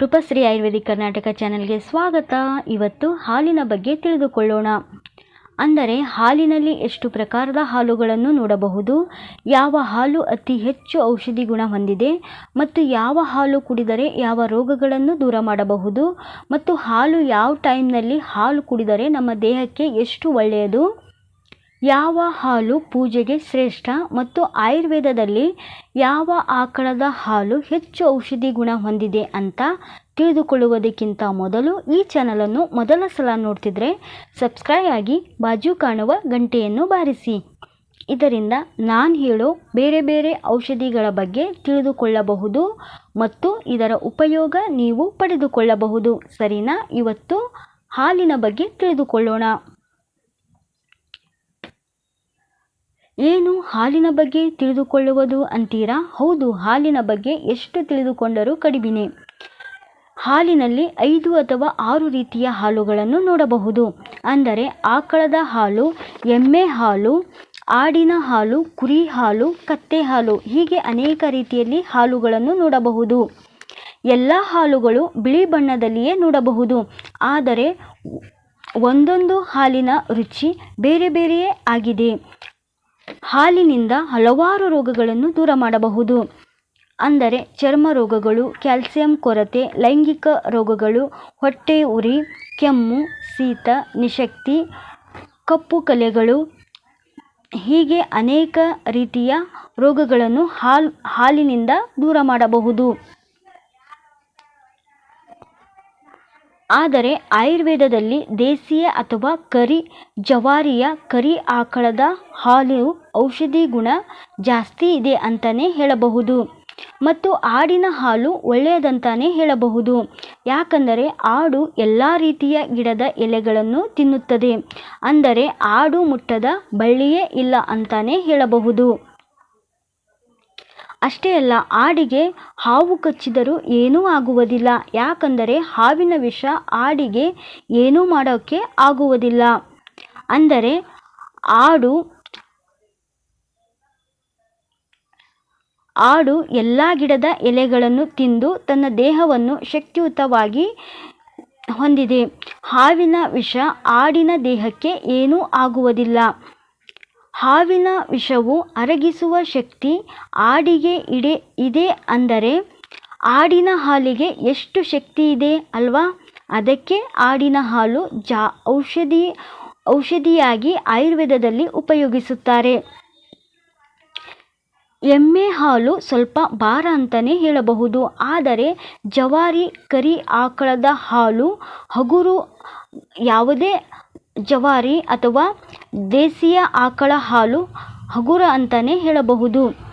ರೂಪಶ್ರೀ ಆಯುರ್ವೇದಿಕ್ ಕರ್ನಾಟಕ ಚಾನಲ್ಗೆ ಸ್ವಾಗತ. ಇವತ್ತು ಹಾಲಿನ ಬಗ್ಗೆ ತಿಳಿದುಕೊಳ್ಳೋಣ. ಅಂದರೆ ಹಾಲಿನಲ್ಲಿ ಎಷ್ಟು ಪ್ರಕಾರದ ಹಾಲುಗಳನ್ನು ನೋಡಬಹುದು? ಯಾವ ಹಾಲು ಅತಿ ಹೆಚ್ಚು ಔಷಧಿ ಗುಣ ಹೊಂದಿದೆ? ಮತ್ತು ಯಾವ ಹಾಲು ಕುಡಿದರೆ ಯಾವ ರೋಗಗಳನ್ನು ದೂರ ಮಾಡಬಹುದು? ಮತ್ತು ಹಾಲು ಯಾವ ಟೈಮ್ನಲ್ಲಿ ಹಾಲು ಕುಡಿದರೆ ನಮ್ಮ ದೇಹಕ್ಕೆ ಎಷ್ಟು ಒಳ್ಳೆಯದು? ಯಾವ ಹಾಲು ಪೂಜೆಗೆ ಶ್ರೇಷ್ಠ ಮತ್ತು ಆಯುರ್ವೇದದಲ್ಲಿ ಯಾವ ಆಕಳದ ಹಾಲು ಹೆಚ್ಚು ಔಷಧಿ ಗುಣ ಹೊಂದಿದೆ ಅಂತ ತಿಳಿದುಕೊಳ್ಳುವುದಕ್ಕಿಂತ ಮೊದಲು ಈ ಚಾನಲನ್ನು ಮೊದಲ ಸಲ ನೋಡ್ತಿದ್ರೆ ಸಬ್ಸ್ಕ್ರೈಬ್ ಆಗಿ ಬಾಜು ಕಾಣುವ ಗಂಟೆಯನ್ನು ಬಾರಿಸಿ. ಇದರಿಂದ ನಾನು ಹೇಳೋ ಬೇರೆ ಬೇರೆ ಔಷಧಿಗಳ ಬಗ್ಗೆ ತಿಳಿದುಕೊಳ್ಳಬಹುದು ಮತ್ತು ಇದರ ಉಪಯೋಗ ನೀವು ಪಡೆದುಕೊಳ್ಳಬಹುದು. ಸರಿನಾ? ಇವತ್ತು ಹಾಲಿನ ಬಗ್ಗೆ ತಿಳಿದುಕೊಳ್ಳೋಣ. ಏನು ಹಾಲಿನ ಬಗ್ಗೆ ತಿಳಿದುಕೊಳ್ಳುವುದು ಅಂತೀರಾ? ಹೌದು, ಹಾಲಿನ ಬಗ್ಗೆ ಎಷ್ಟು ತಿಳಿದುಕೊಂಡರೂ ಕಡಿಮೆ ಹಾಲಿನಲ್ಲಿ ಐದು ಅಥವಾ ಆರು ರೀತಿಯ ಹಾಲುಗಳನ್ನು ನೋಡಬಹುದು. ಅಂದರೆ ಆಕಳದ ಹಾಲು, ಎಮ್ಮೆ ಹಾಲು, ಆಡಿನ ಹಾಲು, ಕುರಿ ಹಾಲು, ಕತ್ತೆ ಹಾಲು, ಹೀಗೆ ಅನೇಕ ರೀತಿಯಲ್ಲಿ ಹಾಲುಗಳನ್ನು ನೋಡಬಹುದು. ಎಲ್ಲ ಹಾಲುಗಳು ಬಿಳಿ ಬಣ್ಣದಲ್ಲಿಯೇ ನೋಡಬಹುದು. ಆದರೆ ಒಂದೊಂದು ಹಾಲಿನ ರುಚಿ ಬೇರೆ ಬೇರೆಯೇ ಆಗಿದೆ. ಹಾಲಿನಿಂದ ಹಲವಾರು ರೋಗಗಳನ್ನು ದೂರ ಮಾಡಬಹುದು. ಅಂದರೆ ಚರ್ಮ ರೋಗಗಳು, ಕ್ಯಾಲ್ಸಿಯಂ ಕೊರತೆ, ಲೈಂಗಿಕ ರೋಗಗಳು, ಹೊಟ್ಟೆ ಉರಿ, ಕೆಮ್ಮು, ಶೀತ, ನಿಶಕ್ತಿ, ಕಪ್ಪು ಕಲೆಗಳು. ಹೀಗೆ ಅನೇಕ ರೀತಿಯ ರೋಗಗಳನ್ನು ಹಾಲು, ಹಾಲಿನಿಂದ ದೂರ ಮಾಡಬಹುದು. ಆದರೆ ಆಯುರ್ವೇದದಲ್ಲಿ ದೇಸಿಯ ಅಥವಾ ಕರಿ, ಜವಾರಿಯ ಕರಿ ಆಕಳದ ಹಾಲು ಔಷಧಿ ಗುಣ ಜಾಸ್ತಿ ಇದೆ ಅಂತಲೇ ಹೇಳಬಹುದು. ಮತ್ತು ಆಡಿನ ಹಾಲು ಒಳ್ಳೆಯದಂತಾನೆ ಹೇಳಬಹುದು. ಯಾಕಂದರೆ ಆಡು ಎಲ್ಲ ರೀತಿಯ ಗಿಡದ ಎಲೆಗಳನ್ನು ತಿನ್ನುತ್ತದೆ. ಅಂದರೆ ಆಡು ಮುಟ್ಟದ ಬಳ್ಳಿಯೇ ಇಲ್ಲ ಅಂತಲೇ ಹೇಳಬಹುದು. ಅಷ್ಟೇ ಅಲ್ಲ, ಆಡಿಗೆ ಹಾವು ಕಚ್ಚಿದರೂ ಏನೂ ಆಗುವುದಿಲ್ಲ. ಯಾಕಂದರೆ ಹಾವಿನ ವಿಷ ಆಡಿಗೆ ಏನೂ ಮಾಡೋಕ್ಕೆ ಆಗುವುದಿಲ್ಲ. ಅಂದರೆ ಆಡು ಆಡು ಎಲ್ಲ ಗಿಡದ ಎಲೆಗಳನ್ನು ತಿಂದು ತನ್ನ ದೇಹವನ್ನು ಶಕ್ತಿಯುತವಾಗಿ ಹೊಂದಿದೆ. ಹಾವಿನ ವಿಷ ಆಡಿನ ದೇಹಕ್ಕೆ ಏನೂ ಆಗುವುದಿಲ್ಲ. ಹಾವಿನ ವಿಷವು ಅರಗಿಸುವ ಶಕ್ತಿ ಆಡಿಗೆ ಇಡೆ, ಇದೆ ಅಂದರೆ ಆಡಿನ ಹಾಲಿಗೆ ಎಷ್ಟು ಶಕ್ತಿ ಇದೆ ಅಲ್ವಾ? ಅದಕ್ಕೆ ಆಡಿನ ಹಾಲು ಜಾ, ಔಷಧಿ, ಔಷಧಿಯಾಗಿ ಆಯುರ್ವೇದದಲ್ಲಿ ಉಪಯೋಗಿಸುತ್ತಾರೆ. ಎಮ್ಮೆ ಹಾಲು ಸ್ವಲ್ಪ ಭಾರ ಅಂತಲೇ ಹೇಳಬಹುದು. ಆದರೆ ಜವಾರಿ, ಕರಿ ಆಕಳದ ಹಾಲು ಹಗುರು ಯಾವುದೇ ಜವಾರಿ ಅಥವಾ ದೇಸಿಯ ಆಕಳ ಹಾಲು ಹಗುರ ಅಂತಲೇ ಹೇಳಬಹುದು.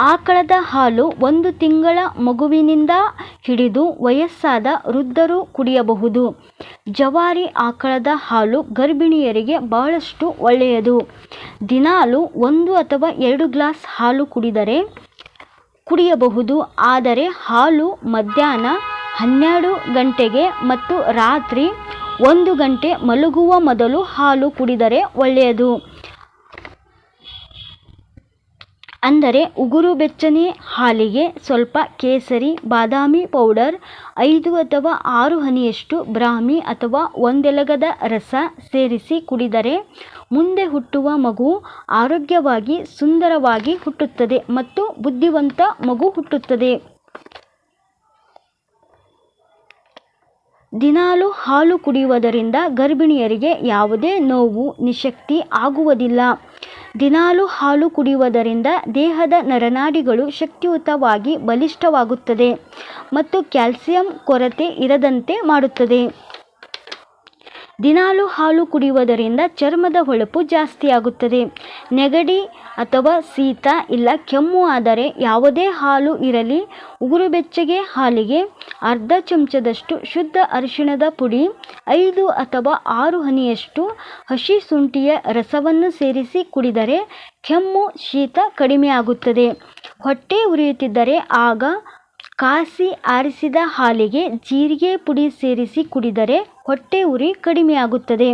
ಆಕಳದ ಹಾಲು ಒಂದು ತಿಂಗಳ ಮಗುವಿನಿಂದ ಹಿಡಿದು ವಯಸ್ಸಾದ ವೃದ್ಧರು ಕುಡಿಯಬಹುದು. ಜವಾರಿ ಆಕಳದ ಹಾಲು ಗರ್ಭಿಣಿಯರಿಗೆ ಬಹಳಷ್ಟು ಒಳ್ಳೆಯದು. ದಿನಾಲು ಒಂದು ಅಥವಾ ಎರಡು ಗ್ಲಾಸ್ ಹಾಲು ಕುಡಿದರೆ ಕುಡಿಯಬಹುದು. ಆದರೆ ಹಾಲು ಮಧ್ಯಾಹ್ನ ಹನ್ನೆರಡು ಗಂಟೆಗೆ ಮತ್ತು ರಾತ್ರಿ ಒಂದು ಗಂಟೆ ಮಲಗುವ ಮೊದಲು ಹಾಲು ಕುಡಿದರೆ ಒಳ್ಳೆಯದು. ಅಂದರೆ ಉಗುರು ಬೆಚ್ಚನೆ ಹಾಲಿಗೆ ಸ್ವಲ್ಪ ಕೇಸರಿ, ಬಾದಾಮಿ ಪೌಡರ್, ಐದು ಅಥವಾ ಆರು ಹನಿಯಷ್ಟು ಬ್ರಾಹ್ಮಿ ಅಥವಾ ಒಂದೆಲಗದ ರಸ ಸೇರಿಸಿ ಕುಡಿದರೆ ಮುಂದೆ ಹುಟ್ಟುವ ಮಗು ಆರೋಗ್ಯವಾಗಿ ಸುಂದರವಾಗಿ ಹುಟ್ಟುತ್ತದೆ ಮತ್ತು ಬುದ್ಧಿವಂತ ಮಗು ಹುಟ್ಟುತ್ತದೆ. ದಿನಾಲು ಹಾಲು ಕುಡಿಯುವುದರಿಂದ ಗರ್ಭಿಣಿಯರಿಗೆ ಯಾವುದೇ ನೋವು, ನಿಶಕ್ತಿ ಆಗುವುದಿಲ್ಲ. ದಿನಾಲೂ ಹಾಲು ಕುಡಿಯುವುದರಿಂದ ದೇಹದ ನರನಾಡಿಗಳು ಶಕ್ತಿಯುತವಾಗಿ ಬಲಿಷ್ಠವಾಗುತ್ತದೆ ಮತ್ತು ಕ್ಯಾಲ್ಸಿಯಂ ಕೊರತೆ ಇರದಂತೆ ಮಾಡುತ್ತದೆ. ದಿನಾಲು ಹಾಲು ಕುಡಿಯುವುದರಿಂದ ಚರ್ಮದ ಹೊಳಪು ಜಾಸ್ತಿಯಾಗುತ್ತದೆ. ನೆಗಡಿ ಅಥವಾ ಶೀತ ಇಲ್ಲ, ಕೆಮ್ಮು ಆದರೆ ಯಾವುದೇ ಹಾಲು ಇರಲಿ ಉಗುರು ಬೆಚ್ಚಗೆ ಹಾಲಿಗೆ ಅರ್ಧ ಚಮಚದಷ್ಟು ಶುದ್ಧ ಅರಿಶಿಣದ ಪುಡಿ, ಐದು ಅಥವಾ ಆರು ಹನಿಯಷ್ಟು ಹಸಿ ಶುಂಠಿಯ ರಸವನ್ನು ಸೇರಿಸಿ ಕುಡಿದರೆ ಕೆಮ್ಮು, ಶೀತ ಕಡಿಮೆಯಾಗುತ್ತದೆ. ಹೊಟ್ಟೆ ಉರಿಯುತ್ತಿದ್ದರೆ ಆಗ ಕಾಸಿ ಆರಿಸಿದ ಹಾಲಿಗೆ ಜೀರಿಗೆ ಪುಡಿ ಸೇರಿಸಿ ಕುಡಿದರೆ ಹೊಟ್ಟೆ ಉರಿ ಕಡಿಮೆಯಾಗುತ್ತದೆ.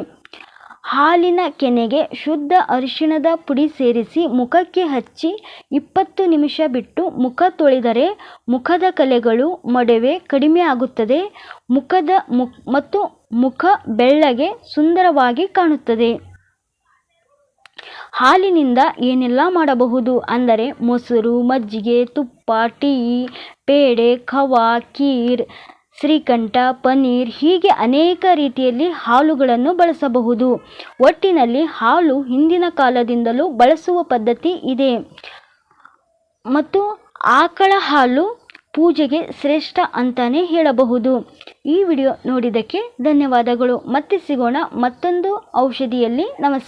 ಹಾಲಿನ ಕೆನೆಗೆ ಶುದ್ಧ ಅರಿಶಿಣದ ಪುಡಿ ಸೇರಿಸಿ ಮುಖಕ್ಕೆ ಹಚ್ಚಿ ಇಪ್ಪತ್ತು ನಿಮಿಷ ಬಿಟ್ಟು ಮುಖ ತೊಳೆದರೆ ಮುಖದ ಕಲೆಗಳು ಮೊಡವೆ ಕಡಿಮೆ ಆಗುತ್ತದೆ ಮುಖದ ಮು, ಮತ್ತು ಮುಖ ಬೆಳ್ಳಗೆ ಸುಂದರವಾಗಿ ಕಾಣುತ್ತದೆ. ಹಾಲಿನಿಂದ ಏನೆಲ್ಲ ಮಾಡಬಹುದು? ಅಂದರೆ ಮೊಸರು, ಮಜ್ಜಿಗೆ, ತುಪ್ಪ, ಟೀ ಪೇಡೆ, ಖವಾ ಕೀರ್ ಶ್ರೀಕಂಠ, ಪನ್ನೀರ್ ಹೀಗೆ ಅನೇಕ ರೀತಿಯಲ್ಲಿ ಹಾಲುಗಳನ್ನು ಬಳಸಬಹುದು. ಒಟ್ಟಿನಲ್ಲಿ ಹಾಲು ಹಿಂದಿನ ಕಾಲದಿಂದಲೂ ಬಳಸುವ ಪದ್ಧತಿ ಇದೆ. ಮತ್ತು ಆಕಳ ಹಾಲು ಪೂಜೆಗೆ ಶ್ರೇಷ್ಠ ಅಂತಾನೆ ಹೇಳಬಹುದು. ಈ ವಿಡಿಯೋ ನೋಡಿದ್ದಕ್ಕೆ ಧನ್ಯವಾದಗಳು. ಮತ್ತೆ ಸಿಗೋಣ ಮತ್ತೊಂದು ಔಷಧಿಯಲ್ಲಿ. ನಮಸ್ಕಾರ.